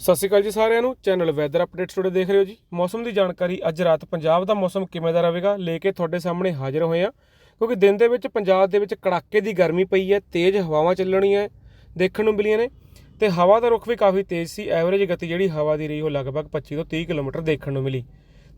ਸਤਿ ਸ਼੍ਰੀ ਅਕਾਲ ਜੀ ਸਾਰਿਆਂ ਨੂੰ। ਚੈਨਲ ਵੈਦਰ ਅਪਡੇਟਸ ਟੁਡੇ ਦੇਖ ਰਹੇ ਹੋ ਜੀ। ਮੌਸਮ ਦੀ ਜਾਣਕਾਰੀ ਅੱਜ ਰਾਤ ਪੰਜਾਬ ਦਾ ਮੌਸਮ ਕਿਵੇਂ ਦਾ ਰਹੇਗਾ ਲੈ ਕੇ ਤੁਹਾਡੇ ਸਾਹਮਣੇ ਹਾਜ਼ਰ ਹੋਏ ਆ ਕਿਉਂਕਿ ਦਿਨ ਦੇ ਵਿੱਚ ਪੰਜਾਬ ਦੇ ਵਿੱਚ ਕੜਾਕੇ ਦੀ ਗਰਮੀ ਪਈ ਹੈ, ਤੇਜ਼ ਹਵਾਵਾਂ ਚੱਲਣੀਆਂ ਦੇਖਣ ਨੂੰ ਮਿਲੀਆਂ ਨੇ। ਤੇ ਹਵਾ ਦਾ ਰੁਖ ਵੀ ਕਾਫੀ ਤੇਜ਼ ਸੀ। ਐਵਰੇਜ ਗਤੀ ਜਿਹੜੀ ਹਵਾ ਦੀ ਰਹੀ ਉਹ ਲਗਭਗ 25 ਤੋਂ 30 ਕਿਲੋਮੀਟਰ ਦੇਖਣ ਨੂੰ ਮਿਲੀ।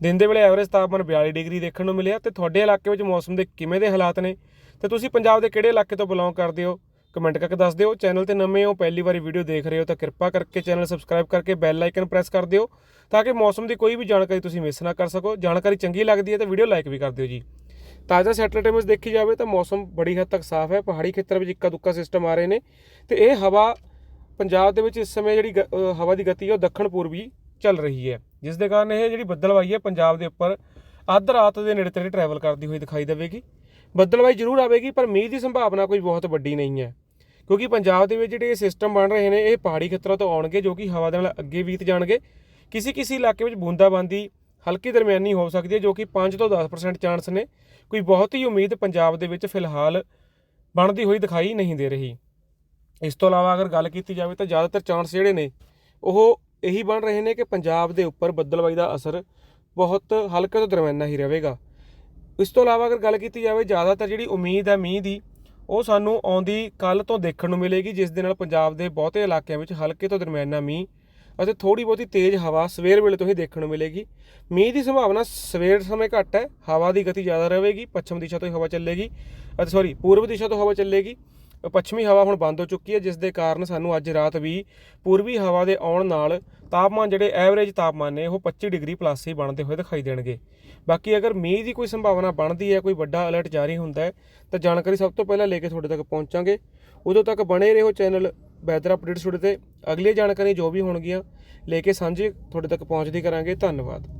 ਦਿਨ ਦੇ ਵੇਲੇ ਐਵਰੇਜ ਤਾਪਮਾਨ 42 ਡਿਗਰੀ ਦੇਖਣ ਨੂੰ ਮਿਲਿਆ। ਤੇ ਤੁਹਾਡੇ ਇਲਾਕੇ ਵਿੱਚ ਮੌਸਮ ਦੇ ਕਿਵੇਂ ਦੇ ਹਾਲਾਤ ਨੇ? ਤੇ ਤੁਸੀਂ ਪੰਜਾਬ ਦੇ ਕਿਹੜੇ ਇਲਾਕੇ ਤੋਂ ਬਿਲੋਂਗ ਕਰਦੇ ਹੋ? ਕਮੈਂਟ ਕਰਕੇ ਦੱਸ ਦਿਓ। ਚੈਨਲ ਤੇ ਨਵੇਂ ਹੋ, ਪਹਿਲੀ ਵਾਰੀ ਵੀਡੀਓ ਦੇਖ ਰਹੇ ਹੋ ਤਾਂ ਕਿਰਪਾ ਕਰਕੇ ਚੈਨਲ ਸਬਸਕ੍ਰਾਈਬ ਕਰਕੇ ਬੈਲ ਆਈਕਨ ਪ੍ਰੈਸ ਕਰ ਦਿਓ ਤਾਂ ਕਿ ਮੌਸਮ ਦੀ ਕੋਈ ਵੀ ਜਾਣਕਾਰੀ ਤੁਸੀਂ ਮਿਸ ਨਾ ਕਰ ਸਕੋ। ਜਾਣਕਾਰੀ ਚੰਗੀ ਲੱਗਦੀ ਹੈ ਤਾਂ ਵੀਡੀਓ ਲਾਈਕ ਵੀ ਕਰ ਦਿਓ ਜੀ। ਤਾਜ਼ਾ ਸੈਟਲਾਈਟ ਇਮੇਜ ਦੇਖੀ ਜਾਵੇ ਤਾਂ ਮੌਸਮ ਬੜੀ ਹੱਦ ਤੱਕ ਸਾਫ਼ ਹੈ, ਪਹਾੜੀ ਖੇਤਰ ਵਿੱਚ ਇੱਕਾ ਦੁੱਕਾ ਸਿਸਟਮ ਆ ਰਹੇ ਨੇ ਤੇ ਇਹ ਹਵਾ ਪੰਜਾਬ ਦੇ ਵਿੱਚ ਇਸ ਸਮੇਂ ਜਿਹੜੀ ਗ- ਹਵਾ ਦੀ ਗਤੀ ਹੈ ਉਹ ਦੱਖਣ ਪੂਰਬੀ ਚੱਲ ਰਹੀ ਹੈ। ਜਿਸ ਦੇ ਕਾਰਨ ਇਹ ਜਿਹੜੀ ਬੱਦਲਵਾਈ ਹੈ ਪੰਜਾਬ ਦੇ ਉੱਪਰ, ਅੱਧ ਰਾਤ ਦੇ ਨੇੜੇ ਤੇੜੇ ਟਰੈਵਲ ਕਰਦੀ ਹੋਈ ਦਿਖਾਈ ਦੇਵੇਗੀ। ਬੱਦਲਵਾਈ ਜ਼ਰੂਰ ਆਵੇਗੀ, ਪਰ ਮੀਂਹ ਦੀ ਸੰਭਾਵਨਾ ਕੋਈ ਬਹੁਤ ਵੱਡੀ ਨਹੀਂ ਹੈ। ਕਿਉਂਕਿ ਪੰਜਾਬ ਦੇ ਵਿੱਚ ਜਿਹੜੇ ਸਿਸਟਮ ਬਣ ਰਹੇ ਨੇ, ਇਹ ਪਹਾੜੀ ਖੇਤਰਾਂ ਤੋਂ ਆਉਣਗੇ ਜੋ ਕਿ ਹਵਾ ਦੇ ਨਾਲ ਅੱਗੇ ਬੀਤ ਜਾਣਗੇ। ਕਿਸੇ ਕਿਸੇ ਇਲਾਕੇ ਵਿੱਚ ਬੂੰਦਾਬਾਂਦੀ ਹਲਕੀ ਦਰਮਿਆਨੀ ਹੋ ਸਕਦੀ ਹੈ, ਜੋ ਕਿ 5 ਤੋਂ 10% ਚਾਂਸ ਨੇ। ਕੋਈ ਬਹੁਤ ਹੀ ਉਮੀਦ ਪੰਜਾਬ ਦੇ ਵਿੱਚ ਫਿਲਹਾਲ ਬਣਦੀ ਹੋਈ ਦਿਖਾਈ ਨਹੀਂ ਦੇ ਰਹੀ। ਇਸ ਤੋਂ ਇਲਾਵਾ ਅਗਰ ਗੱਲ ਕੀਤੀ ਜਾਵੇ ਤਾਂ ਜ਼ਿਆਦਾਤਰ ਚਾਂਸ ਜਿਹੜੇ ਨੇ, ਉਹ ਇਹੀ ਬਣ ਰਹੇ ਨੇ ਕਿ ਪੰਜਾਬ ਦੇ ਉੱਪਰ ਬੱਦਲਬਾਈ ਦਾ ਅਸਰ ਬਹੁਤ ਹਲਕੇ ਤੋਂ ਦਰਮਿਆਨਾ ਹੀ ਰਹੇਗਾ। ਇਸ ਤੋਂ ਇਲਾਵਾ ਅਗਰ ਗੱਲ ਕੀਤੀ ਜਾਵੇ, ਜ਼ਿਆਦਾਤਰ ਜਿਹੜੀ ਉਮੀਦ ਹੈ ਮੀਂਹ ਦੀ, ਉਹ ਸਾਨੂੰ ਆਉਂਦੀ ਕੱਲ ਤੋਂ ਦੇਖਣ ਨੂੰ ਮਿਲੇਗੀ, ਜਿਸ ਦੇ ਨਾਲ ਪੰਜਾਬ ਦੇ ਬਹੁਤੇ ਇਲਾਕਿਆਂ ਵਿੱਚ ਹਲਕੇ ਤੋਂ ਦਰਮਿਆਨਾ ਮੀਂਹ ਅਤੇ ਥੋੜੀ ਬਹੁਤੀ ਤੇਜ਼ ਹਵਾ ਸਵੇਰ ਵੇਲੇ ਤੋਂ ਹੀ ਦੇਖਣ ਨੂੰ ਮਿਲੇਗੀ। ਮੀਂਹ ਦੀ ਸੰਭਾਵਨਾ ਸਵੇਰ ਸਮੇਂ ਘੱਟ ਹੈ, ਹਵਾ ਦੀ ਗਤੀ ਜ਼ਿਆਦਾ ਰਹੇਗੀ, ਪੱਛਮ ਦਿਸ਼ਾ ਤੋਂ ਹੀ ਹਵਾ ਚੱਲੇਗੀ ਅਤੇ ਸੌਰੀ ਪੂਰਬ ਦਿਸ਼ਾ ਤੋਂ ਹਵਾ ਚੱਲੇਗੀ। ਪੱਛਮੀ ਹਵਾ ਹੁਣ ਬੰਦ ਹੋ ਚੁੱਕੀ ਹੈ, ਜਿਸ ਦੇ ਕਾਰਨ ਸਾਨੂੰ ਅੱਜ ਰਾਤ ਵੀ ਪੂਰਬੀ ਹਵਾ ਦੇ ਆਉਣ ਨਾਲ ਤਾਪਮਾਨ ਜਿਹੜੇ ਐਵਰੇਜ ਤਾਪਮਾਨ ਨੇ, ਉਹ 25 ਡਿਗਰੀ ਪਲੱਸ ਹੀ ਬਣਦੇ ਹੋਏ ਦਿਖਾਈ ਦੇਣਗੇ। ਬਾਕੀ ਅਗਰ ਮੀਂਹ ਦੀ ਕੋਈ ਸੰਭਾਵਨਾ ਬਣਦੀ ਹੈ, ਕੋਈ ਵੱਡਾ ਅਲਰਟ ਜਾਰੀ ਹੁੰਦਾ ਹੈ, ਤਾਂ ਜਾਣਕਾਰੀ ਸਭ ਤੋਂ ਪਹਿਲਾਂ ਲੈ ਕੇ ਤੁਹਾਡੇ ਤੱਕ ਪਹੁੰਚਾਂਗੇ। ਉਦੋਂ ਤੱਕ ਬਣੇ ਰਹੋ ਚੈਨਲ ਵੈਦਰ ਅਪਡੇਟਸ ਤੁਹਾਡੇ ਤੇ। ਅਗਲੀ ਜਾਣਕਾਰੀ ਜੋ ਵੀ ਹੋਣਗੀਆਂ, ਲੈ ਕੇ ਸਾਂਝੇ ਤੁਹਾਡੇ ਤੱਕ ਪਹੁੰਚਦੀ ਕਰਾਂਗੇ। ਧੰਨਵਾਦ।